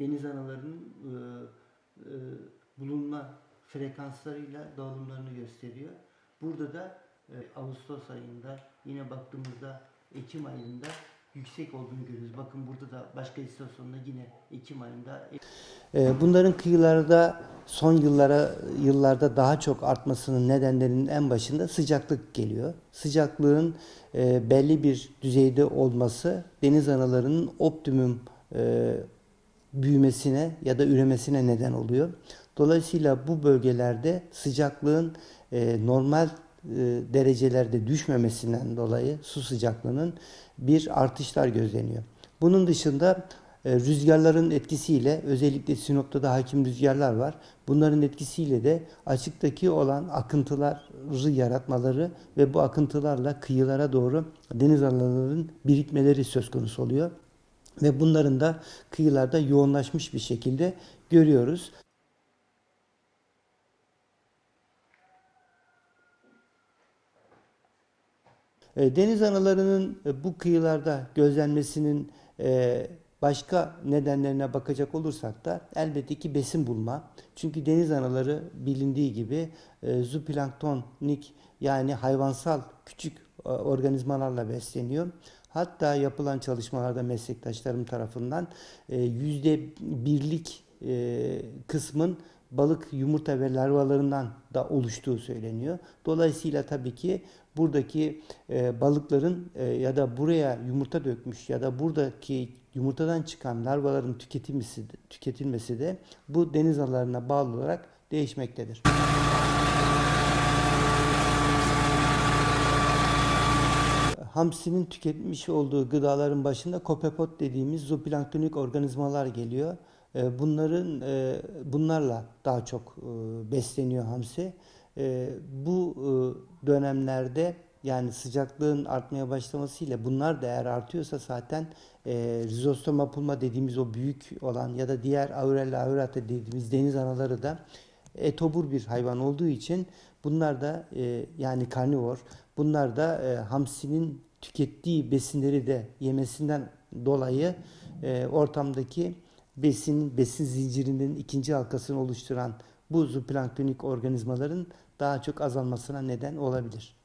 deniz analarının e, e, bulunma frekanslarıyla dağılımlarını gösteriyor. Burada da e, Ağustos ayında yine baktığımızda Ekim ayında yüksek olduğunu görüyoruz. Bakın burada da başka istasyonda yine Ekim ayında e, Bunların kıyılarda son yıllara yıllarda daha çok artmasının nedenlerinin en başında sıcaklık geliyor. Sıcaklığın e, belli bir düzeyde olması deniz analarının optimum e, büyümesine ya da üremesine neden oluyor. Dolayısıyla bu bölgelerde sıcaklığın e, normal e, derecelerde düşmemesinden dolayı su sıcaklığının bir artışlar gözleniyor. Bunun dışında e, rüzgarların etkisiyle özellikle Sinop'ta da hakim rüzgarlar var. Bunların etkisiyle de açıktaki olan akıntıları yaratmaları ve bu akıntılarla kıyılara doğru deniz alanlarının birikmeleri söz konusu oluyor. Ve bunların da kıyılarda yoğunlaşmış bir şekilde görüyoruz. E, Deniz analarının e, bu kıyılarda gözlenmesinin e, başka nedenlerine bakacak olursak da elbette ki besin bulma. Çünkü deniz anaları bilindiği gibi e, zooplanktonik yani hayvansal küçük e, organizmalarla besleniyor. Hatta yapılan çalışmalarda meslektaşlarım tarafından e, yüzde birlik e, kısmın balık yumurta ve larvalarından da oluştuğu söyleniyor. Dolayısıyla tabii ki buradaki e, balıkların e, ya da buraya yumurta dökmüş ya da buradaki yumurtadan çıkan larvaların tüketilmesi, tüketilmesi de bu deniz analarına bağlı olarak değişmektedir. Hamsinin tüketmiş olduğu gıdaların başında kopepot dediğimiz zooplanktonik organizmalar geliyor. E, Bunların e, bunlarla daha çok e, besleniyor hamsi. Bu dönemlerde yani sıcaklığın artmaya başlamasıyla bunlar da eğer artıyorsa zaten e, Rhizostoma pulma dediğimiz o büyük olan ya da diğer Aurella aurata dediğimiz deniz anaları da etobur bir hayvan olduğu için bunlar da e, yani karnivor bunlar da e, hamsinin tükettiği besinleri de yemesinden dolayı e, ortamdaki besin besin zincirinin ikinci halkasını oluşturan bu zooplanktonik organizmaların daha çok azalmasına neden olabilir.